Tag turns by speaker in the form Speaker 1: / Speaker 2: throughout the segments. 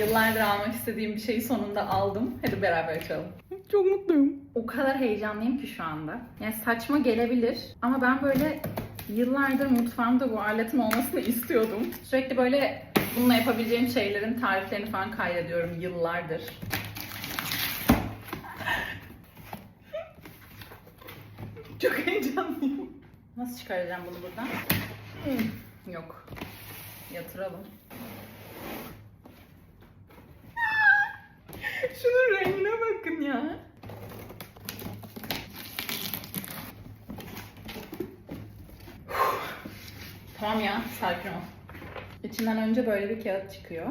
Speaker 1: Yıllardır almak istediğim bir şeyi sonunda aldım. Hadi beraber açalım. Çok mutluyum. O kadar heyecanlıyım ki şu anda. Yani saçma gelebilir ama ben böyle yıllardır mutfağımda bu aletin olmasını istiyordum. Sürekli böyle bununla yapabileceğim şeylerin tariflerini falan kaydediyorum yıllardır. Çok heyecanlıyım. Nasıl çıkaracağım bunu buradan? Yok. Yatıralım. Şunun rengine bakın ya. tamam ya, sakin ol. İçinden önce böyle bir kağıt çıkıyor.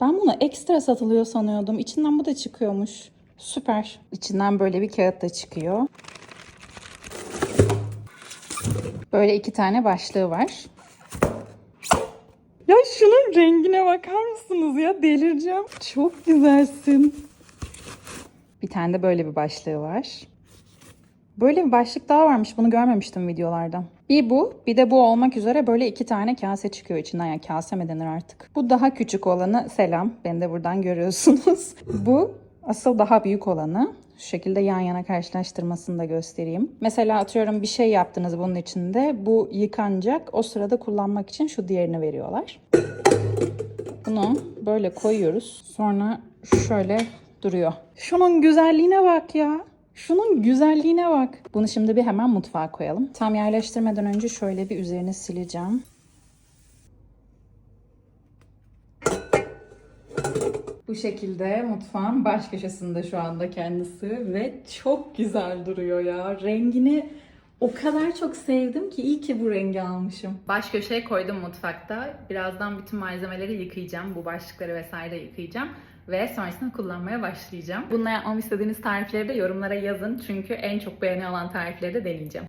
Speaker 2: Ben bunu ekstra satılıyor sanıyordum. İçinden bu da çıkıyormuş. Süper. İçinden böyle bir kağıt da çıkıyor. Böyle iki tane başlığı var. Ya şunun rengine bakar mısınız ya? Delireceğim. Çok güzelsin. Bir tane de böyle bir başlığı var. Böyle bir başlık daha varmış. Bunu görmemiştim videolarda. Bir bu, bir de bu olmak üzere böyle iki tane kase çıkıyor içinden. Yani kase mi denir artık? Bu daha küçük olanı selam. Beni de buradan görüyorsunuz. bu asıl daha büyük olanı. Şu şekilde yan yana karşılaştırmasını da göstereyim. Mesela atıyorum bir şey yaptınız bunun içinde. Bu yıkanacak. O sırada kullanmak için şu diğerini veriyorlar. Bunu böyle koyuyoruz. Sonra şöyle duruyor. Şunun güzelliğine bak ya. Şunun güzelliğine bak. Bunu şimdi bir hemen mutfağa koyalım. Tam yerleştirmeden önce şöyle bir üzerini sileceğim. Bu şekilde mutfağın baş köşesinde şu anda kendisi ve çok güzel duruyor ya. Rengini o kadar çok sevdim ki iyi ki bu rengi almışım.
Speaker 1: Baş köşeye koydum mutfakta. Birazdan bütün malzemeleri yıkayacağım. Bu başlıkları vesaire yıkayacağım. Ve sonrasında kullanmaya başlayacağım. Bununla yapmamı istediğiniz tarifleri de yorumlara yazın. Çünkü en çok beğeni alan tarifleri de deneyeceğim.